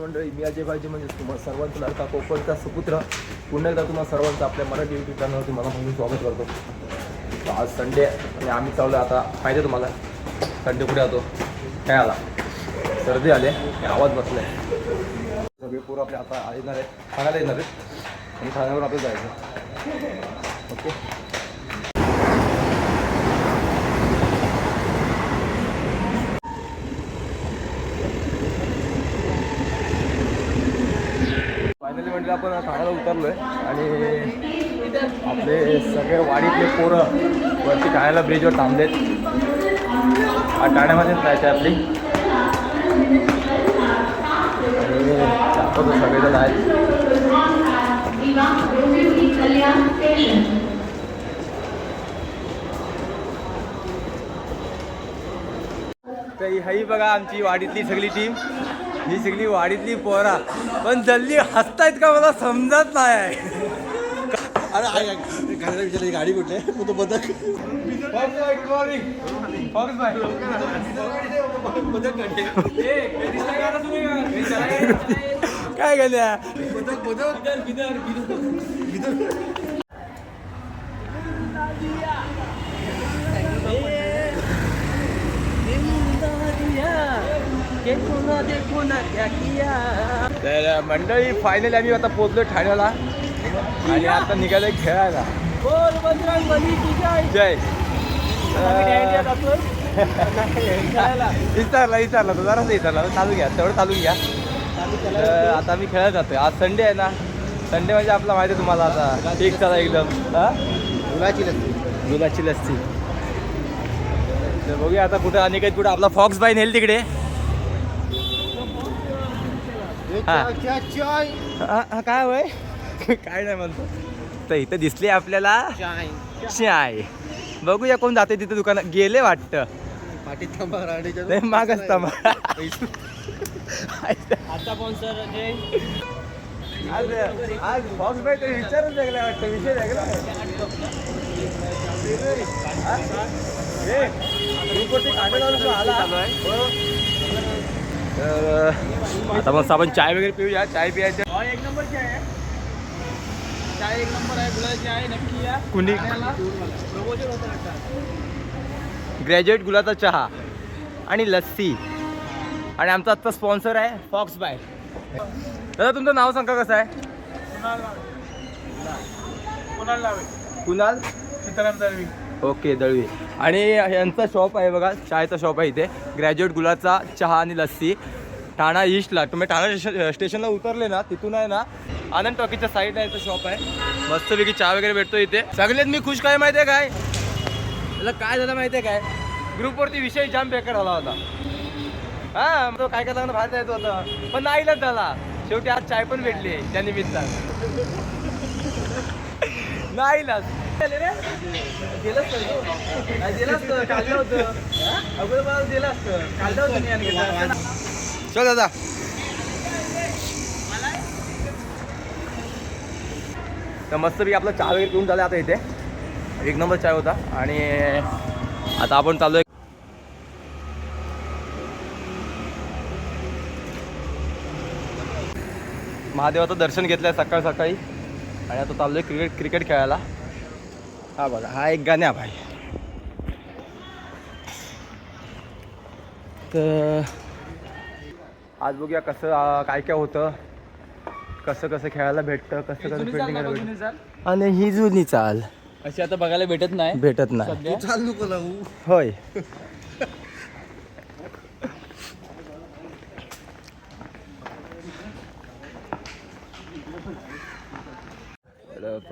मंडळी मी अजय भाजी म्हणजे तुम्हाला सर्वांचा लडका कोकणचा सुपुत्र. पुन्हा एकदा तुम्हाला सर्वांचं आपल्या मराठी यूट्यूब चॅनलवरती मला म्हणून स्वागत करतो. आज संडे आणि आम्ही चाललो आता पाहिजे तुम्हाला? संडे कुठे जातो? काय आला सर्दी आले आवाज बसलाय. सगळे पोरं आपले आता येणार आहेत. ठाण्याला येणार आहेत. आणि ठाण्यावर आपल्याला जायचं. ओके? फायनली म्हणजे आपण ठाण्याला उतरलो आहे आणि आपले सगळे वाडीतले पोरं वरती ठाण्याला ब्रिजवर थांबलेत. हा ठाण्यामध्येच जायचं आहे आपली. आणि दाखवतो सगळेजण आहेत. तर ही बघा आमची वाडीतली सगळी टीम ही सगळी वाडीतली पोरा पण जल्ली हसतायत का मला समजत नाही अरे आहे घराला विचारायची गाडी कुठे मग तो बदक काय गेल्या बदक तर मंडळी फायनली आम्ही आता पोहोचलो ठाण्याला. आणि आता निघालोय खेळायला. जय. विचारला विचारला तो जरासा विचारला चालू घ्या तेवढं चालू घ्या. आता आम्ही खेळायला जातोय. आज संडे आहे ना. संडे म्हणजे आपला माहिती आहे तुम्हाला आता. ठीक चला एकदम. मुलाची लस्सी. दुधाची लस्सी. तर बघूया आता कुठं आणि काही कुठं. आपला फॉक्स बाय नेल तिकडे. हा. काय होय? काय नाही म्हणतो. तर इथं दिसले आपल्याला चाय. बघूया कोण जाते तिथे दुकानात गेले वाटतं. नाही माग असता आता कोण सर जय आज आज फॉक्स बाय तरी विचारच वेगळा वाटतं. विषय लावून आला. हो. तर आता मस्त आपण चाय वगैरे पिऊया. चाय पियायचं. एक नंबर चाय आहे. चाय एक नंबर आहे गुलाबी चाय नक्की या. कुणी? ग्रॅज्युएट गुलाचा चहा आणि लस्सी. आणि आमचा आजचा स्पॉन्सर आहे फॉक्स बाय दादा तुमचं नाव सांगा कसं आहे? कोणाला लावे. कुणाल सीताराम दळवी ओके दळवी. आणि यांचा शॉप आहे बघा चायचा शॉप आहे इथे. ग्रॅज्युएट गुलाचा चहा आणि लस्सी. ठाणा ईस्टला तुम्ही ठाणा स्टेशन स्टेशनला उतरले ना तिथून आहे ना आनंद टॉकीच्या साईडला याचं शॉप आहे. मस्तपैकी चहा वगैरे भेटतो इथे. सगळ्यात मी खुश काय माहिती आहे काय? त्याला काय झालं माहिती आहे काय ग्रुपवरती विषय जाम बेकार आला होता. हा तो काय काय लागणं बाहेर जायचं होतं. पण नाही झाला. शेवटी आज चाय पण भेटली त्या निमित्तानं. नाही दिलं असतं दिलं असतं काढलं होतं. अगोदर मला दिलं असतं काढलं होतं मी आणि चल दादा. तर मस्तपैकी आपला चहा वगैरे पिऊन झाला आता इथे. एक नंबर चाय होता. आणि आता आपण चाललोय. महादेवाचं दर्शन घेतलंय सकाळ सकाळी. आणि आता चाललोय क्रिकेट क्रिकेट खेळायला. हा बघा हा एक गाण्या भाई. तर आज बघूया कसं काय काय होतं. कसं कसं खेळायला भेटतं कसं कसं फिल्डिंग करायला भेटतं. आणि ही जुनी चाल. अशी आता बघायला भेटत नाही. भेटत नाही. चाल नको लावू. होय.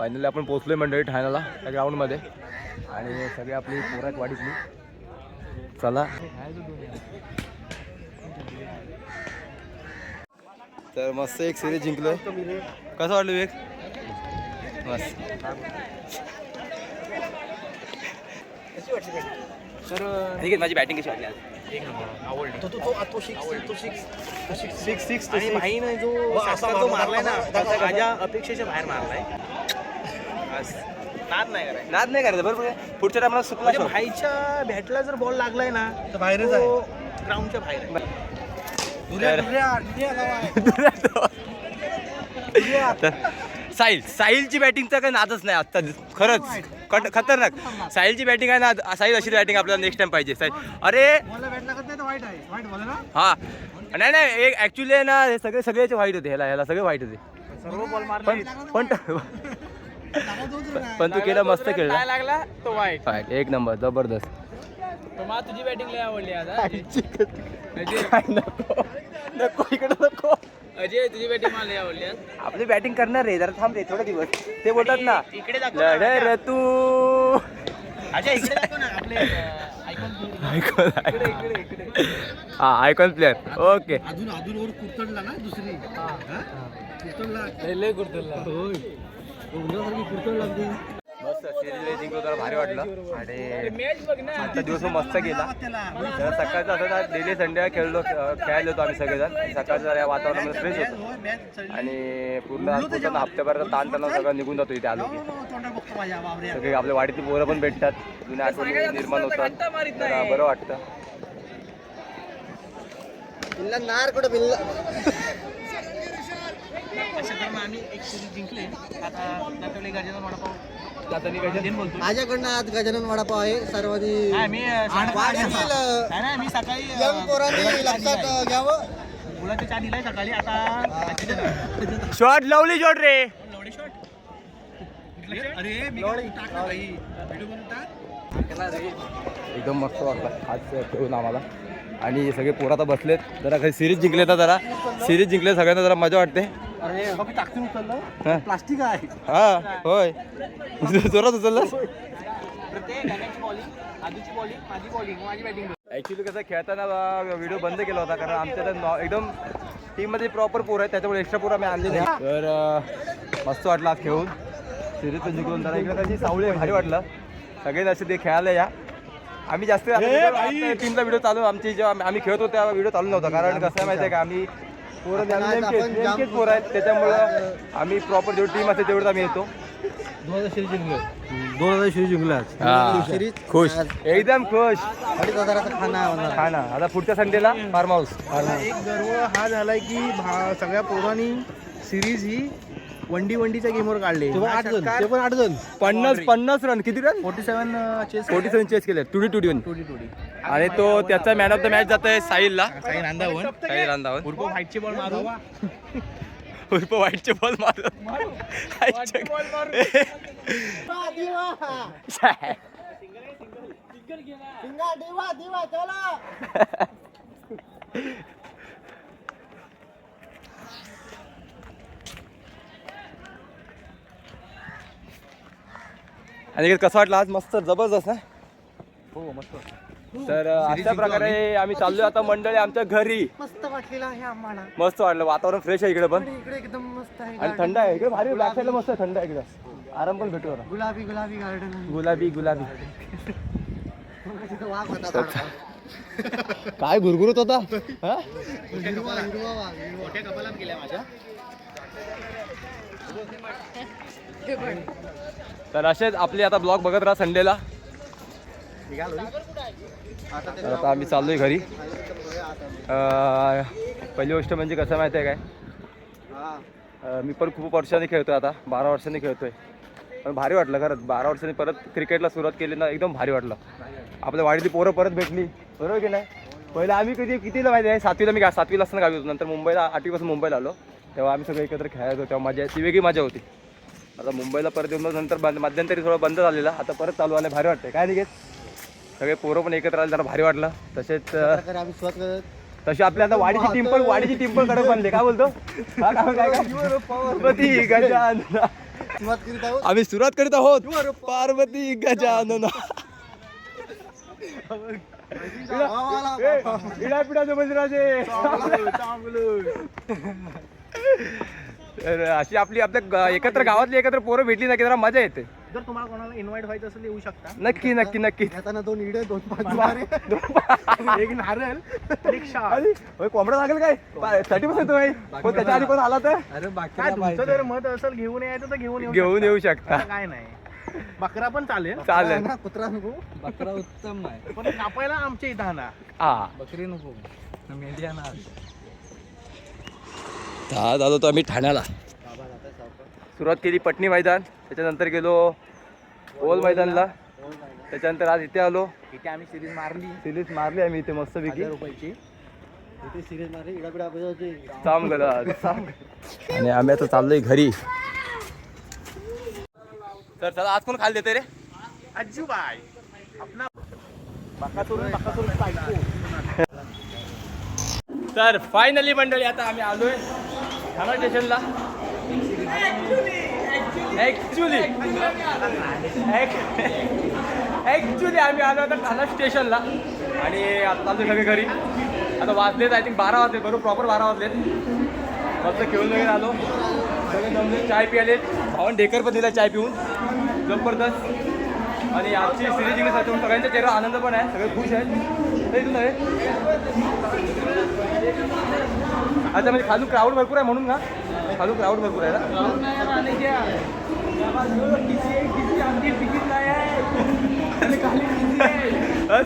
फायनली आपण पोहोचलोय मंडळी ठाण्याला त्या ग्राउंडमध्ये. आणि सगळी आपली पोरात वाढीतली चला. तर मस्त एक सिरीज जिंकलोय. कसं वाटलं विवेक? मस्त. ठीक आहे माझी बॅटिंग कशी वाटली आज? एक नंबर. आवडली. तो तो तो तो सिक्स तो सिक्स सिक्स सिक्स आणि भाईनं जो मारलाय ना त्याचा माझ्या अपेक्षेच्या बाहेर मारलाय. बस. नाद नाही करायचा. नाद नाही करायचं बरोबर आहे. पुढच्या टायमाला सुकला म्हणजे shot. भाईच्या बॅटला जर बॉल लागलाय ना तर बाहेरच तो ग्राउंडच्या बाहेर आहे. तर साहिल साहिलची बॅटिंगचा काही नादच नाही आत्ता. खरंच. कट खतरनाक. साहिलची बॅटिंग आहे ना साहिल अशी बॅटिंग आपल्याला नेक्स्ट टाइम पाहिजे. साहिल अरे! मला बॅट लागत नाही तर वाईट आहे. वाईट बोला ना. हा. नाही नाही एक ऍक्च्युली आहे ना हे सगळे सगळ्याचे वाईट होते. ह्याला ह्याला सगळे वाईट होते. सर्व बॉल पण पण पण तू केलं मस्त खेळला. काय लागला तो वाईट. फाईट एक नंबर जबरदस्त. मला तुझी बॅटिंग लय आवडली आता काय नको. नको इकडे नको. अजय तुझी बॅटिंग मला लय आवडली आज. आपली बॅटिंग करणार रे जरा थांब रे थोडे दिवस. ते बोलतात ना इकडे दाखव ना. लढे रे तू. अजय इकडे दाखव ना आपले आयकॉन आयकॉन हा आयकॉन प्लेअर ओके अजून अजून वर कुरतडला ना दुसरी. कुरतडला. लय कुरतडला. मस्त सिरीज जिंकलो जरा भारी वाटलं. आणि मॅच बघ ना. आजचा दिवस मस्त गेला. तर सकाळचं असं ना डेली संडे खेळलो खेळायला होतो आम्ही सगळेजण. सकाळचं जरा वातावरणामध्ये फ्रेश होतो. आणि पूर्ण पूर्ण हप्त्याभराचा ताण तणाव सगळं निघून जातो इथे आलो की. सगळे आपल्या वाडीतली पोरं पण भेटतात. जुन्या आठवणी निर्माण होतात. बरं वाटतं. नार कुठं दरम्यान आम्ही एक सिरीज जिंकले आता दाखवले गजानन वडापाव जातानी काय बोलतो माझ्याकडनं आज गजानन वडापाव आहे. सर्वांनी नाही मी वाढीतील, नाही नाही, मी सकाळी यंग पोरांनी लक्षात घ्यावं. गुलाबी चहा दिलाय सकाळी. आता शॉट लवली शॉट रे. लवडे शॉट? अरे मी टाकला भाई व्हिडिओ बनवून टाक. एकदम मस्त वाटलं आज खेळून आम्हाला. आणि सगळे पोरं आता बसलेत. जरा काही सिरीज जिंकले तर जरा. सिरीज जिंकले सगळ्यांना जरा मजा वाटते. हा. प्लास्टिक आहे. हा होय. जोरात उचललं प्रत्येक गाण्याची बॉलिंग आधीची बॉलिंग माझी बॉलिंग माझी बॅटिंग ॲक्च्युली कसं खेळताना व्हिडिओ बंद केला होता कारण आमच्या तर नॉ- एकदम टीममध्ये प्रॉपर पोर आहेत त्याच्यामुळे एक्स्ट्रा पोर आम्ही आणले नाही. तर अं, मस्त वाटलं आज खेळून. सिरीज पण जिंकून जरा इकडे कशी सावली आहे, भारी वाटलं. सगळे असे ते खेळायला या. आम्ही जास्त टीमचा व्हिडिओ चालू आमची जेव्हा आम्ही- आम्ही खेळत होतो तेव्हा व्हिडिओ चालू नव्हता. कारण कसं आहे माहिती आहे का आम्ही पोरं नेमकेच पोरं आहेत त्याच्यामुळं आम्ही प्रॉपर जेवढी टीम असते तेवढंच आम्ही येतो. दोन हजार सिरीज जिंकले दोन हजार सिरीज जिंकला सिरीज खुश. एकदम खुश. अडीच हजाराचा खाना आहे म्हणणार. हा ना आता पुढच्या संडेला फार्म हाऊस एक गर्व हा झालाय की भा- सगळ्या पोरांनी सिरीज ही वंडी वंडीच्या गेमवर काढली. ते पण आठ जण ते पण आठ जण. पन्नास पन्नास रन किती run forty seven chase forty seven chase केले. टुडी टुडी वन टोडी टोडी आणि तो त्याचा मॅन ऑफ द मॅच जात आहे साहिलला. काही नांदावन साहिल रांधावन उर्फ व्हाईटची बॉल मारू. उर्फ वाईटचे बॉल मार. आणि कसं वाटलं आज? मस्त जबरदस्त ना हो मस्त. तर अशा प्रकारे आम्ही. चाललोय आता मंडळी आमच्या घरी. मस्त वाटलेला आहे आम्हाला. मस्त वाटलं. वातावरण फ्रेश आहे इकडे पण. इकडे एकदम मस्त आहे आणि थंड आहे. इकडे भारी बॅक साईडला मस्त आहे, थंड आहे इकडे. आराम पण भेटू. गुलाबी गुलाबी गार्डन गुलाबी गुलाबी. काय गुरगुरत होता? हा? मोठ्या कपालात गेल्या माझ्या. तर असेच आपले आता ब्लॉग बघत राहा संडेला. आता तर आता आम्ही चाललोय घरी. पहिली गोष्ट म्हणजे कसं माहिती आहे काय? मी पण खूप वर्षांनी खेळतोय आता बारा वर्षांनी खेळतोय. पण भारी वाटलं खरंच बारा वर्षांनी परत क्रिकेटला सुरुवात केली ना एकदम भारी वाटलं. आपल्या वाडीतली पोरं परत भेटली बरोबर की नाही? पहिलं आम्ही कधी कितीला माहिती आहे? सातवीला मी गा सातवीला असताना गावी होतो नंतर मुंबईला आठवीपासून मुंबईला आलो. तेव्हा आम्ही सगळे एकत्र खेळायचो तेव्हा मजा ती वेगळी मजा होती आता मुंबईला परत येऊन नंतर बंद मध्यंतरी थोडं बंद झालेला आता परत चालू आलं भारी वाटतंय काय निघेत सगळे पोरं पण एकत्र आले जरा भारी वाटलं तसेच अं, प्रकारे आम्ही सुरुवात करत तशी आपल्या आता वाडीची टीम पण वाडीची टीम पण कडक बनले काय बोलतो हा, काय काय काय? पार्वती गजानन सुरुवात करीत आहोत आम्ही सुरुवात करीत आहोत पार्वती गजानन गावाला इडापिडा बजराजे तर अशी आपली आपल्या एकत्र गावातली एकत्र पोरं भेटली ना की जरा मजा येते. जर तुम्हाला कोणाला इन्व्हाइट व्हायचं असेल येऊ शकता. नक्की नक्की नक्की. येताना दोन इडे दोन पाच एक नारळ आणि एक शाल. अरे, होय, कोंबडा लागेल काय? साठी येतो भाई हो त्याच्या आधी कोण आला तर? अरे बाकी काय तुमचं जर मत असेल घेऊन यायचं तर घेऊन येऊ घेऊन शकता. येऊ शकता. काय नाही. बकरा पण चालेल. चालेल. कुत्रा नको. बकरा उत्तम नाही पण कापायला आमच्या इथं हा. बकरी नको. मेंढी आणा. तर आज आलो तो आम्ही ठाण्याला. सुरुवात केली पटणी मैदान त्याच्यानंतर गेलो ओल मैदानला. त्याच्यानंतर आज इथे आलो. इथे आम्ही सिरीज मारली. सिरीज मारली आम्ही इथे रुपयाची. साम गेला आणि आम्ही आता चाललोय घरी. तर चला आज कोण खायला देते रे? बाकासुरून बायको तर फायनली मंडळी आता आम्ही आलोय. ठाणा स्टेशनला. ॲक्च्युली ॲक्च्युली आम्ही आलो आता ठाणा स्टेशनला. आणि आता चालतो सगळे घरी. आता वाजलेत आय थिंक बारा वाजले बरोबर प्रॉपर बारा वाजलेत. मस्त खेळून वगैरे आलो. सगळे जमले चाय पियाले भावन ढेकर पण दिला चाय पिऊन. जबरदस्त. आणि आजची सिरीज जिंकली सगळ्यांचा चेहरा आनंद पण आहे. सगळे खुश आहेत. ते इथून आहे अच्छा म्हणजे खालून क्राऊड भरपूर आहे म्हणून का खालून क्राऊड भरपूर आहे ना?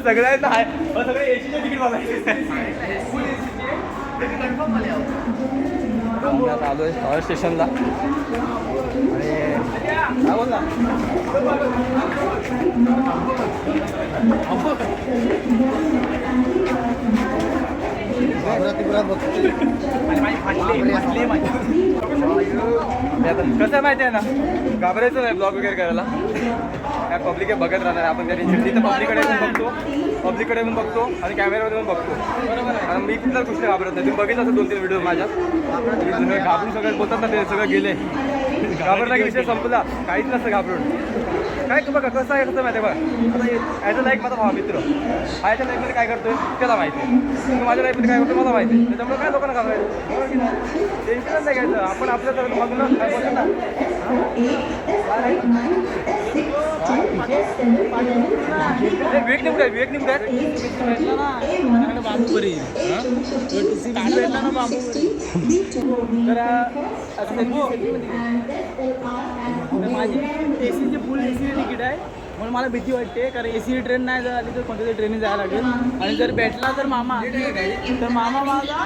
सगळ्यांना आहे सगळे एसीचे तिकीट बघायचे. आम्ही आता आलोय पॉवर स्टेशनला आणि काय बोल ना बाबरा तिबरा बघते मी आता कसं आहे माहिती आहे ना? घाबरायचं नाही ब्लॉग वगैरे करायला. काय पब्लिक आहे बघत राहणार. आपण त्या तिथं पब्लिककडे पण बघतो. पब्लिककडे पण बघतो आणि कॅमेऱ्यामध्ये पण बघतो. बरोबर आहे कारण मी कुठल्या गोष्टी घाबरत नाही. तुम्ही बघितलं असं दोन तीन व्हिडिओ माझ्या घाबरून सगळे बोलतात ना ते सगळं गेले. घाबरला की विषय संपला काहीच नसतं घाबरून काय तू बघा कसं आहे कसं माहिती आहे बघा आता ॲज अ लाईक माझा भावा मित्र हा याच्या लाईफमध्ये काय करतोय त्याला माहिती आहे तू माझ्या लाईफमध्ये काय करतो मला माहिती आहे त्याच्यामुळे काय लोकांना घाबरायचं नाही टेन्शनच नाही घ्यायचं आपण आपल्या तर बघून काय बोलतो ना ए, विवेक निघू विवेक निघू बांबूवरी भेटला ना तर माझी एसीची फुल एसी तिकीट आहे. म्हणून मला भीती वाटते कारण एसी ट्रेन नाही जर आली तर कोणत्या तरी ट्रेनने जायला लागेल. आणि जर भेटला तर मामा. तर मामा माझा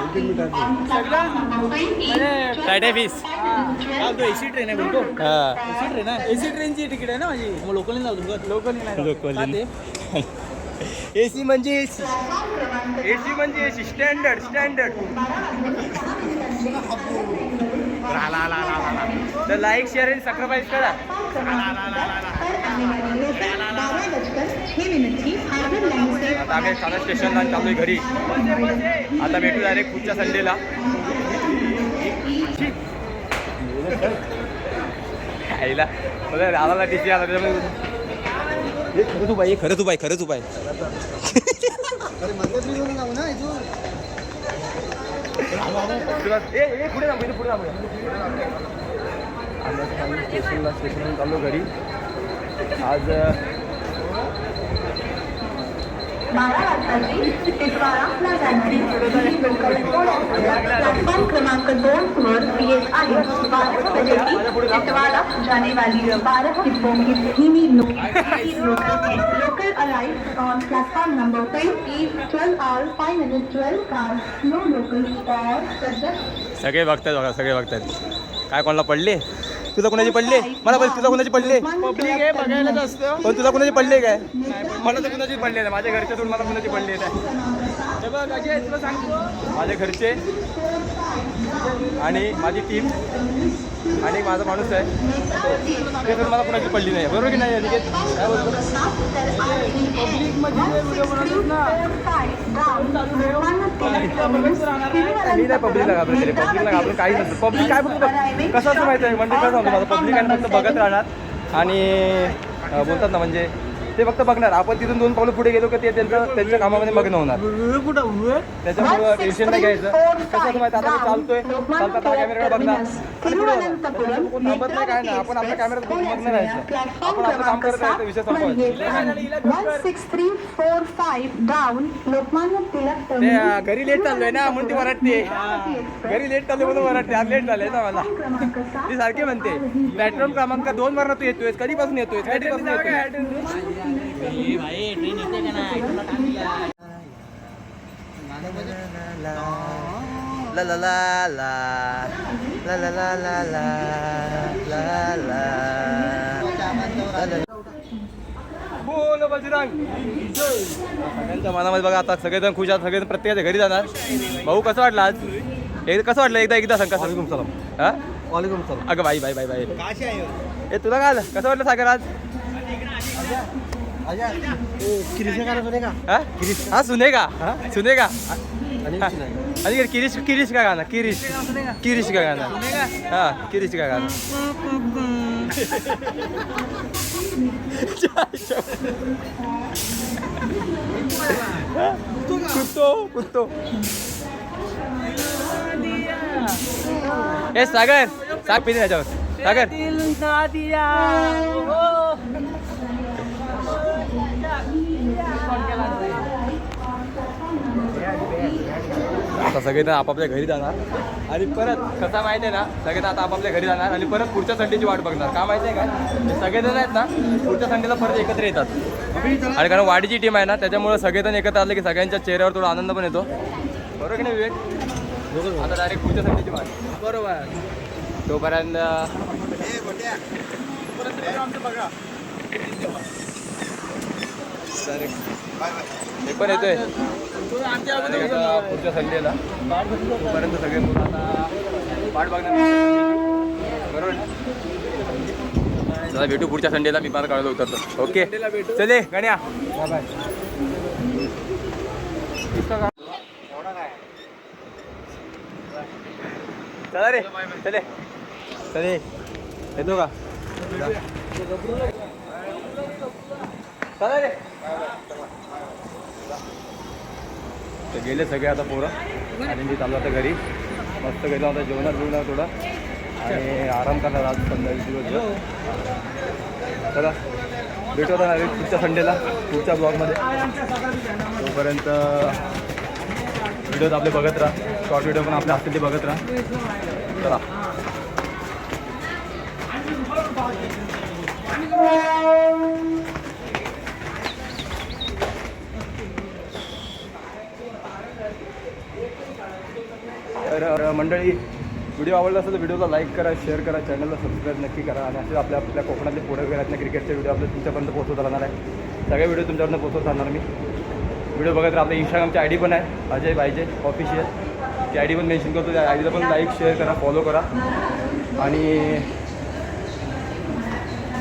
सगळं. फीस हा. तो एसी ट्रेन आहे बोलतो. हां. एसी ट्रेन आहे. एसी ट्रेनची तिकीट आहे ना माझी? मग लोकलने जाऊ लोकलने नाही ते? एसी म्हणजे एसी एसी म्हणजे एसी स्टँडर्ड स्टँडर्ड तर लाईक शेअर आणि सबस्क्राईब करा. आता आम्ही ठाणा स्टेशनला चालू आहे घरी आता भेटू डायरेक्ट पुढच्या संडेला आईला बघा राधाला टीसी आला त्याच्यामुळे खरं तू बाई हे खरं तू बाई खरं तू बाई तुला ए ए पुढे थांब, इथे पुढे थांब. आम्ही आता चाललो स्टेशनला स्टेशनला चाललो घरी आज प्लॅटफॉर्म क्रमांक दोन वर येत आहे. बारा वाजेची इतवारा जाने वाली बारह डिब्बों की धीमी local arrive on platform number ten is twelve hour five minute twelve car no local और सगळे बघतायत बघा सगळे बघतायत. काय कोणाला पडले? तुला कोणाची पडले? मला पण तुला कोणाची पडले? पब्लिक आहे बघायलाच असतं पण तुला कोणाची पडले काय? मला तर कुणाची पडले नाही. माझ्या घरच्यातून मला कुणाची पडले नाही. हे बघ अजय तुला सांगतो. माझे घरचे? आणि माझी टीम आणि माझा माणूस आहे. ते पण मला कोणाची पडली नाही. बरोबर की नाही अनिकेत? काय बोलतो? ना मी नाही पब्लिकला घाबरत रे पब्लिकला घाबरून काही नसतं. पब्लिक काय बघतो कसं असं माहिती आहे? म्हणजे कसं होतं? माझं पब्लिक आणि फक्त बघत राहणार. आणि बोलतात ना म्हणजे ते फक्त बघणार. आपण तिथून दोन पावलं पुढे गेलो की ते त्यांचं त्यांच्या कामामध्ये मग्न होणार. त्याच्यामुळं टेन्शन नाही घ्यायचं. कसं माहिती आता चालतोय? चालता कॅमेराकडे बघणार. थांबत नाही काय नाही. आपण आपल्या कॅमेऱ्यात मग्न राहायचं. आपण आपलं काम करत राहायचं विषय संपवायचा अं, घरी लेट चाललोय ना म्हणून ती वराटते घरी लेट चाललोय म्हणून वराटते आज लेट झालंय ना मला. ती सारखी म्हणते. प्लॅटफॉर्म क्रमांक दोन वरनं तू येतोय कधीपासून येतोय कधीपासून येतोय ला ला ला ला ला ला ला ला ला ला ला बोल बजरंग सगळ्यांच्या मनामध्ये बघा आता सगळेजण खुश आहेत सगळेजण प्रत्येकाच्या घरी जाणार. भाऊ कसं वाटलं आज? एक कसं वाटलं? एकदा एकदा सांग कसं सलाम हा? वालेकुम सलाम अगं बाई बाई बाई बाई. ए तुला काय कसं वाटलं सागर आज? अच्छा गिरीश का गाना सुनेगा हाँ गिरीश हाँ सुनेगा हाँ सुनेगा 아니 그 기리시 기리시가 가나 기리시 기리시가 가나 아 기리시가 가나 굿도 굿도 ए सागर साग पीने जाओ सागर दिल दिया आता सगळेजण आपापल्या घरी जाणार. आणि परत कसा माहिती आहे ना सगळेजण आता आपापल्या घरी जाणार आणि परत पुढच्या संडेची वाट बघणार. का माहिती आहे का? सगळेजण आहेत ना पुढच्या संडेला परत एकत्र येतात. आणि कारण वाडीची टीम आहे ना त्याच्यामुळे सगळेजण एकत्र आले की सगळ्यांच्या चेहऱ्यावर थोडा आनंद पण येतो. बरोबर की नाही विवेक? आता डायरेक्ट पुढच्या संडेची वाट. बरोबर. तोपर्यंत हे पण येतोय. आता पुढच्या संडेला तोपर्यंत सगळे मुलं आता वाट बघणार बरोबर? चला भेटू पुढच्या संडेला मी पार काढलो उतरतो. ओके. चले गण्या. चला रे चले चले येतो का? चला रे तर गेले सगळे आता पोरं. आणि मी चाललो आता घरी. मस्त गेलो आता जेवणार बिवणार थोडं. आणि आराम करणार आज संध्याकाळी दिवसभर चला भेटू आता पुढच्या संडेला पुढच्या ब्लॉगमध्ये. तोपर्यंत व्हिडिओज आपले बघत राहा. शॉर्ट व्हिडिओ पण आपले असतील ते बघत राहा. चला. तर मंडळी व्हिडिओ आवडला असेल तर व्हिडिओला लाईक करा शेअर करा चॅनलला सबस्क्राईब नक्की करा आणि असे आपल्या आपल्या कोकणातले पुढे घरातल्या क्रिकेटचे व्हिडिओ आपल्या तुमच्यापर्यंत पोहोचवत राहणार आहे. सगळे व्हिडिओ तुमच्यापर्यंत पोहोचवत राहणार मी. व्हिडिओ बघत तर आपल्या इंस्टाग्रामची आय डी पण आहे अजय पाहिजे ऑफिशियल ती आय डी पण मेन्शन करतो त्या आय डीला पण लाईक शेअर करा फॉलो करा. आणि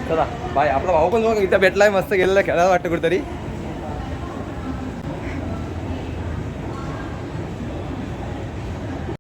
चला बाय. आपला भाऊ पण बघा इथं आहे मस्त गेलेला खेळायला वाटतं कुठेतरी.